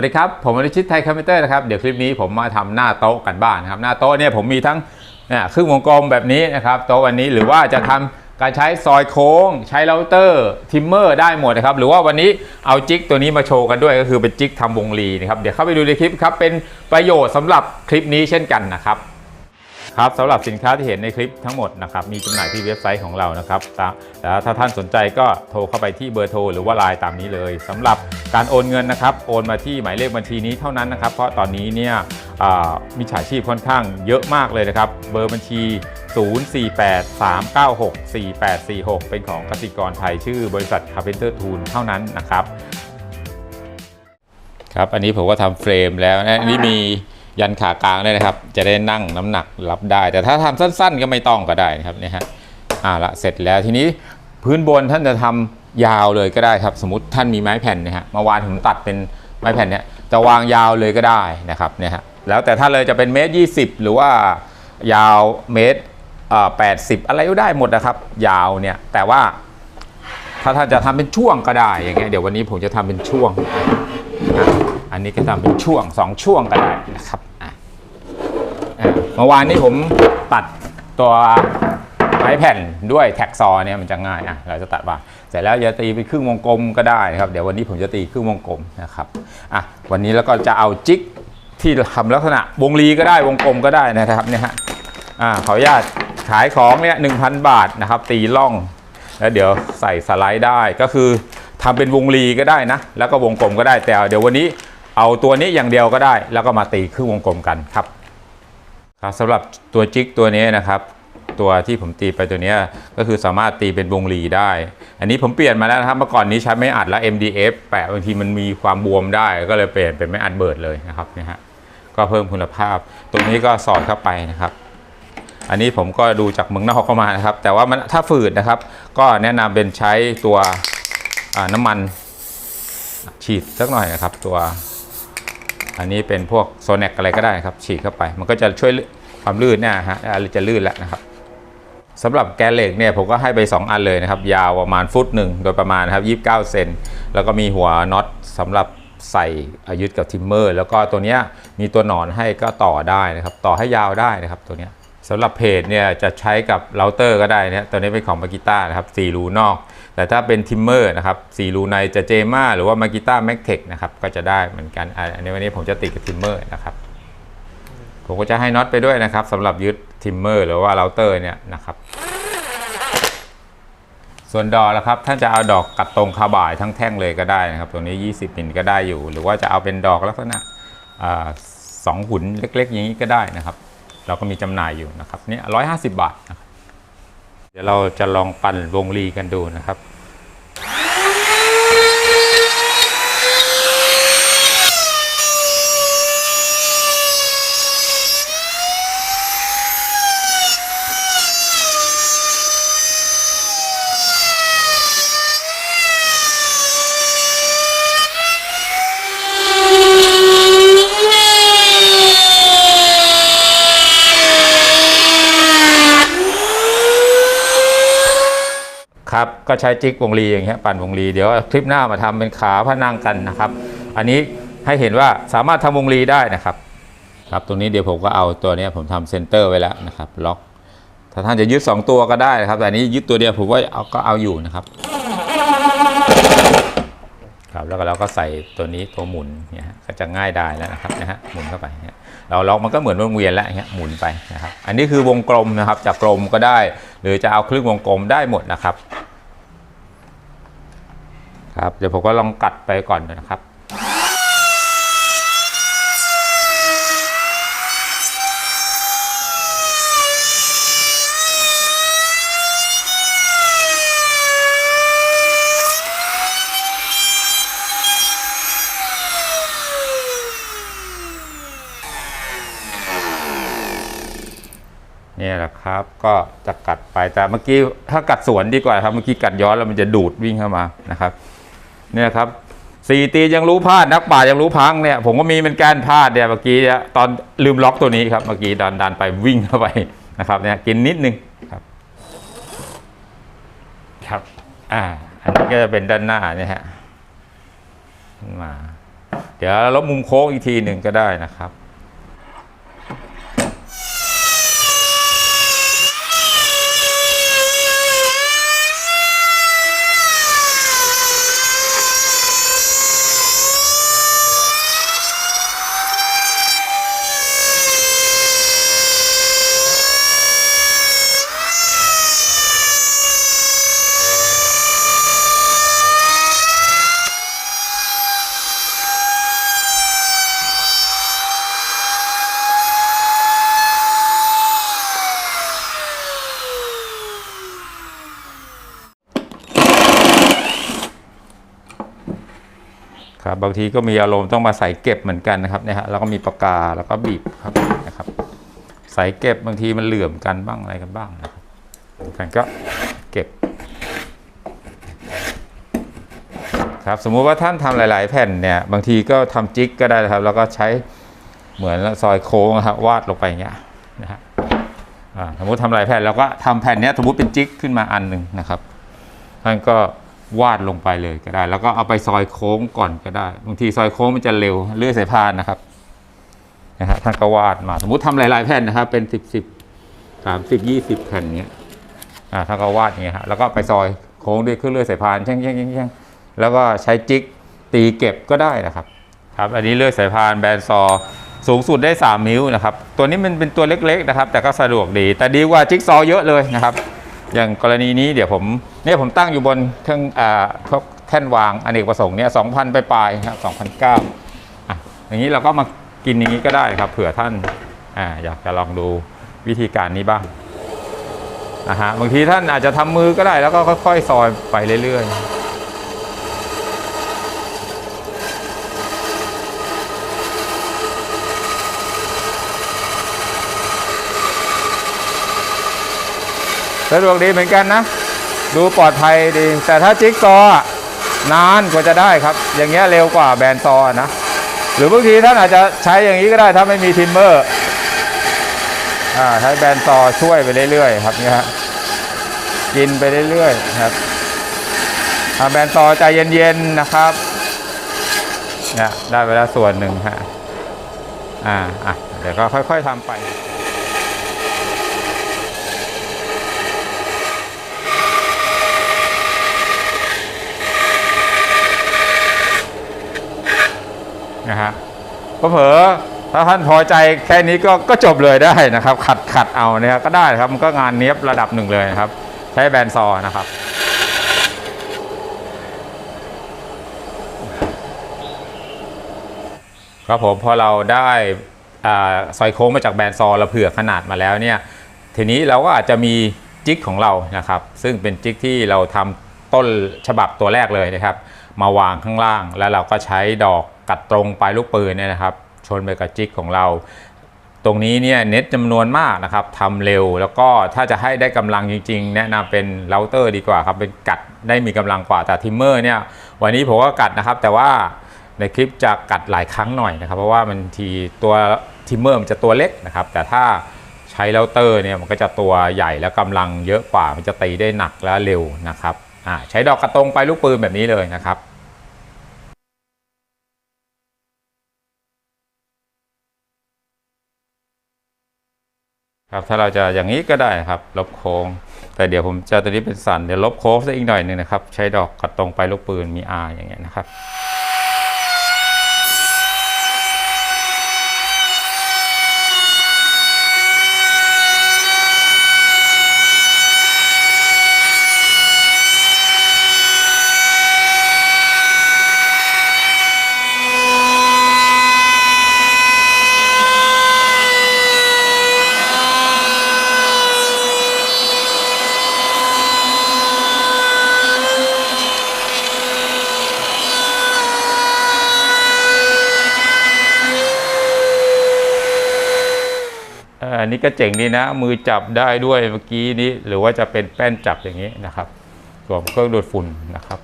สวัสดีครับ ผมอริชิตไทยคอมพิวเตอร์นะครับ เดี๋ยวคลิปนี้ผมมาทำหน้าโต๊ะกันบ้านนะครับ หน้าโต๊ะเนี่ยผมมีทั้งเนี่ยครึ่งวงกลมแบบนี้นะครับ โต๊ะวันนี้หรือว่าจะทำการใช้ซอยโค้ง ใช้เราเตอร์ทิมเมอร์ได้หมดนะครับ หรือว่าวันนี้เอาจิกตัวนี้มาโชว์กันด้วยก็คือเป็นจิกทำวงลีนะครับ เดี๋ยวเข้าไปดูในคลิปครับ เป็นประโยชน์สำหรับคลิปนี้เช่นกันนะครับ ครับสำหรับสินค้าที่เห็นในคลิปทั้งหมดนะครับมีจำหน่ายที่เว็บไซต์ของเรานะครับแต่แต่ถ้าท่านสนใจก็โทรเข้าไปที่เบอร์โทรหรือว่าไลน์ตามนี้เลยสำหรับการโอนเงินนะครับโอนมาที่หมายเลขบัญชีนี้เท่านั้นนะครับ เพราะตอนนี้เนี่ยมิจฉาชีพค่อนข้างเยอะมากเลยนะครับ เบอร์บัญชี 0483964846 เป็นของกสิกรไทยชื่อบริษัท Carpenter Tool เท่านั้นนะครับครับ อันนี้ผมก็ทำเฟรมแล้วนะอันนี้มี ยันขากลางด้นะครับ จะได้นั่งน้ำหนักรับได้ แต่ถ้าทำสั้น ๆ ก็ไม่ต้องก็ได้นะครับนี่ฮะอ่าละเสร็จแล้วทีนี้พื้นบนท่านจะทำยาวเลยก็ได้ครับ สมมติท่านมีไม้แผ่นนะฮะเมาวานผมตัดเป็นไม้แผ่นเนี่ยจะวางยาวเลยก็ได้นะครับเนี่ยฮะแล้วแต่ถ้าเลยจะเป็นเมตรยี่สิบหรือว่ายาวเมตรแปดสิบอะไรก็ได้หมดนะครับ ยาวเนี่ยแต่ว่าถ้าท่านจะทำเป็นช่วงก็ได้อย่างเงี้ยเดี๋ยววันนี้ผมจะทำเป็นช่วงอะ นนี้ก็ทำเป็นช่วง 2 ช่วงก็ได้นะครับอะเมื่อวานนี้ผมตัดตัวไม้แผ่นด้วยแท็กซอเนี่ยมันจะง่ายอะเราจะตัดว่าเสร็จแล้วจะตีเป็นครึ่งวงกลมก็ได้นะครับ เดี๋ยววันนี้ผมจะตีครึ่งวงกลมนะครับอะวันนี้แล้วก็จะเอาจิกที่ทำลักษณะวงรีก็ได้วงกลมก็ได้นะครับเนี่ยฮะอ่าขออนุญาตขายของเนี่ยหนึ่งพันบาทนะครับ ตีล่อง แล้วเดี๋ยวใส่สไลด์ได้ก็คือทำเป็นวงรีก็ได้นะ แล้วก็วงกลมก็ได้แต่เดี๋ยววันนี้ เอาตัวนี้อย่างเดียวก็ได้ แล้วก็มาตีครึ่งวงกลมกันครับครับสำหรับตัวจิกตัวนี้นะครับตัวที่ผมตีไปตัวนี้ก็คือสามารถตีเป็นวงรีได้ อันนี้ผมเปลี่ยนมาแล้วนะครับเมื่อก่อนนี้ใช้ไม้อัดและ MDF แปะบางทีมันมีความบวมได้ ก็เลยเปลี่ยนเป็นไม้อัดเบิร์ดเลยนะครับนี่ฮะก็เพิ่มคุณภาพตรงนี้ก็สอดเข้าไปนะครับ อันนี้ผมก็ดูจากเมืองนอกเข้ามานะครับ แต่ว่ามันถ้าฝืดนะครับ ก็แนะนำเป็นใช้ตัวน้ำมันฉีดสักหน่อยนะครับ ตัว อันนี้เป็นพวกโซเนกอะไรก็ได้ครับ ฉีดเข้าไป มันก็จะช่วยความลื่นเนี่ยฮะอะไรจะลื่นแล้วนะครับสำหรับแกนเหล็กเนี่ยผมก็ให้ไป 2 อันเลยนะครับ ยาวประมาณฟุตหนึ่งโดยประมาณนะครับ 29 เซนแล้วก็มีหัวน็อตสำหรับใส่ยึดกับทิมเมอร์ แล้วก็ตัวเนี้ยมีตัวหนอนให้ก็ต่อได้นะครับ ต่อให้ยาวได้นะครับตัวเนี้ยสำหรับเพจเนี่ยจะใช้กับเราเตอร์ก็ได้นะตัวนี้เป็นของมากิต้านะครับ4รูนอก แต่ถ้าเป็นทิมเมอร์นะครับ4รูในจะเจมาหรือว่ามากิต้าแม็กเทคนะครับก็จะได้เหมือนกันอันนี้วันนี้ผมจะติดกับทิมเมอร์นะครับผมก็จะให้น็อตไปด้วยนะครับสำหรับยึดทิมเมอร์หรือว่าเราเตอร์เนี่ยนะครับส่วนดอกนะครับท่านจะเอาดอกกัดตรงคาบ่ายทั้งแท่งเลยก็ได้นะครับ ตัวนี้ 20มิลก็ได้อยู่ หรือว่าจะเอาเป็นดอกลักษณะสองหุ่นเล็กๆอย่างนี้ก็ได้นะครับ เราก็มีจำหน่ายอยู่นะครับนี่ร้อยห้าสิบบาทนะครับ เดี๋ยวเราจะลองปั่นวงรีกันดูนะครับ ครับ ก็ใช้จิกวงรีอย่างเงี้ยปั่นวงรีเดี๋ยวคลิปหน้ามาทำเป็นขาพนังกันนะครับ อันนี้ให้เห็นว่าสามารถทำวงรีได้นะครับ ครับตรงนี้เดี๋ยวผมก็เอาตัวนี้ผมทำเซนเตอร์ไว้แล้วนะครับล็อก ถ้าท่านจะยึด 2 ตัวก็ได้นะครับ แต่อันนี้ยึดตัวเดียวผมว่าเอาก็เอาอยู่นะครับครับแล้วก็เราก็ใส่ตัวนี้ตัวหมุนเนี่ยก็จะง่ายได้แล้วนะครับนะฮะหมุนเข้าไปเนี่ยเราล็อกมันก็เหมือนวงเวียนแล้วเงี้ยหมุนไปนะครับ อันนี้คือวงกลมนะครับจากกลมก็ได้ หรือจะเอาครึ่งวงกลมได้หมดนะครับ ครับ เดี๋ยวผมก็ลองกัดไปก่อนนะครับเนี่ยแหละครับก็จะกัดไปแต่เมื่อกี้ถ้ากัดสวนดีกว่าครับเมื่อกี้กัดย้อนแล้วมันจะดูดวิ่งเข้ามานะครับ เนี่ยครับสี่ตียังรู้พลาดนักป่ายังรู้พังเนี่ยผมก็มีเป็นการพลาดเนี่ยเมื่อกี้ตอนลืมล็อกตัวนี้ครับเมื่อกี้ดันดันไปวิ่งเข้าไปนะครับเนี่ยกินนิดนึงครับครับอ่าอันนี้ก็จะเป็นด้านหน้าเนี่ยฮะมา เดี๋ยวลบมุมโค้งอีกทีหนึ่งก็ได้นะครับ บางทีก็มีอารมณ์ต้องมาใส่เก็บเหมือนกันนะครับเนี่ยฮะแล้วก็มีปากกาแล้วก็บีบครับนะครับ ใส่เก็บบางทีมันเหลื่อมกันบ้างอะไรกันบ้างนะครับกันก็เก็บครับสมมุติว่าท่านทำหลาย ๆ แผ่นเนี่ยบางทีก็ทำจิ๊กก็ได้นะครับ แล้วก็ใช้เหมือนซอยโค้งครับวาดลงไปอย่างเงี้ยนะฮะสมมติทำหลายแผ่นแล้วก็ทำแผ่นเนี้ยสมมติเป็นจิ๊กขึ้นมาอันหนึ่งนะครับท่านก็ วาดลงไปเลยก็ได้ แล้วก็เอาไปซอยโค้งก่อนก็ได้ บางทีซอยโค้งมันจะเร็วเลื่อยสายพานนะครับนะฮะท่านก็วาดมา สมมติทำหลายๆแผ่นนะครับ เป็นสิบสิบสามสิบยี่สิบแผ่นเนี้ยอ่าท่านก็วาดอย่างเงี้ยฮะแล้วก็ไปซอยโค้งด้วยเครื่องเลื่อยสายพานแช่งแช่งแช่งแช่งแล้วก็ใช้จิกตีเก็บก็ได้นะครับ ครับ อันนี้เลื่อยสายพานแบรนด์ซอสูงสุดได้ 3 นิ้วนะครับ ตัวนี้มันเป็นตัวเล็กๆนะครับ แต่ก็สะดวกดี แต่ดีกว่าจิ๊กซอเยอะเลยนะครับ อย่างกรณีนี้เดี๋ยวผมเนี่ยผมตั้งอยู่บนเครื่องอ่าพวกแท่นวางอเนกประสงค์เนี่ยสองพันปลายครับสองพันเก้าอะอย่างนี้เราก็มากินอย่างนี้ก็ได้ครับ เผื่อท่านอ่าอยากจะลองดูวิธีการนี้บ้างนะฮะบางทีท่านอาจจะทำมือก็ได้แล้วก็ค่อยๆซอยไปเรื่อยๆ สะดวกดีเหมือนกันนะ ดูปลอดภัยดี แต่ถ้าจิ๊กซอว์อนานกว่าจะได้ครับ อย่างเงี้ยเร็วกว่าแบรนด์ซอนะ หรือบางทีท่านอาจจะใช้อย่างนี้ก็ได้ถ้าไม่มีทิมเมอร์อ่าใช้แบรนด์ซอช่วยไปเรื่อยๆครับเนี่ยกินไปเรื่อยๆครับแบรนด์ซอใจเย็นๆนะครับเนี่ยได้ไปแล้วส่วนหนึ่งฮะอ่าอะเดี๋ยวก็ค่อยๆทำไป นะฮะก็เผลอถ้าท่านพอใจแค่นี้ก็ก็จบเลยได้นะครับ ขัดขัดเอาเนี่ยก็ได้ครับมันก็งานเนี้ยบระดับหนึ่งเลยนะครับ ใช้แบรนซอนะครับครับผมพอเราได้ซอยโค้งมาจากแบรนซอเราเผื่อขนาดมาแล้วเนี่ยทีนี้เราก็อาจจะมีจิกของเรานะครับ ซึ่งเป็นจิกที่เราทำต้นฉบับตัวแรกเลยนะครับ มาวางข้างล่างแล้วเราก็ใช้ดอก กัดตรงปลายลูกปืนเนี่ยนะครับ ชนไปกับจิกของเรา ตรงนี้เนี่ยเน็ตจำนวนมากนะครับทำเร็วแล้วก็ถ้าจะให้ได้กำลังจริง ๆ แนะนำเป็นเราเตอร์ดีกว่าครับเป็นกัดได้มีกำลังกว่าแต่ทิมเมอร์เนี่ยวันนี้ผมก็กัดนะครับ แต่ว่าในคลิปจะกัดหลายครั้งหน่อยนะครับ เพราะว่ามันทีตัวทิมเมอร์มันจะตัวเล็กนะครับ แต่ถ้าใช้เราเตอร์เนี่ยมันก็จะตัวใหญ่แล้วกำลังเยอะกว่ามันจะตีได้หนักและเร็วนะครับอ่าใช้ดอกกระตรงไปลูกปืนแบบนี้เลยนะครับ ครับถ้าเราจะอย่างนี้ก็ได้ครับ ลบโค้ง แต่เดี๋ยวผมจะตัวนี้เป็นสันเดี๋ยวลบโค้งซะอีกหน่อยหนึ่งนะครับ ใช้ดอกกัดตรงไปลูกปืนมี R อย่างเงี้ยนะครับ อันนี้ก็เจ๋งดีนะ มือจับได้ด้วยเมื่อกี้นี้ หรือว่าจะเป็นแป้นจับอย่างนี้นะครับสวมเครื่องดูดฝุ่นนะครับ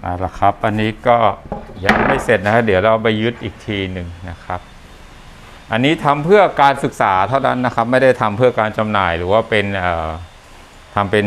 เอาละครับ อันนี้ก็ยังไม่เสร็จนะครับเดี๋ยวเราไปยึดอีกทีหนึ่งนะครับ อันนี้ทำเพื่อการศึกษาเท่านั้นนะครับ ไม่ได้ทำเพื่อการจำหน่ายหรือว่าเป็นเอ่อทำเป็น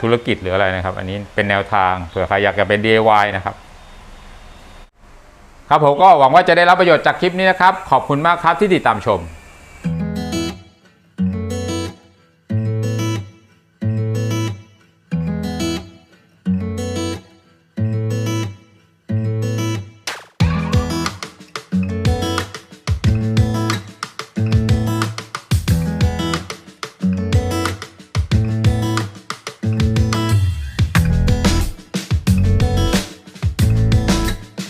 ธุรกิจหรืออะไรนะครับ อันนี้เป็นแนวทางเผื่อใครอยากจะเป็น DIY นะครับ ครับผมก็หวังว่าจะได้รับประโยชน์จากคลิปนี้นะครับ ขอบคุณมากครับที่ติดตามชม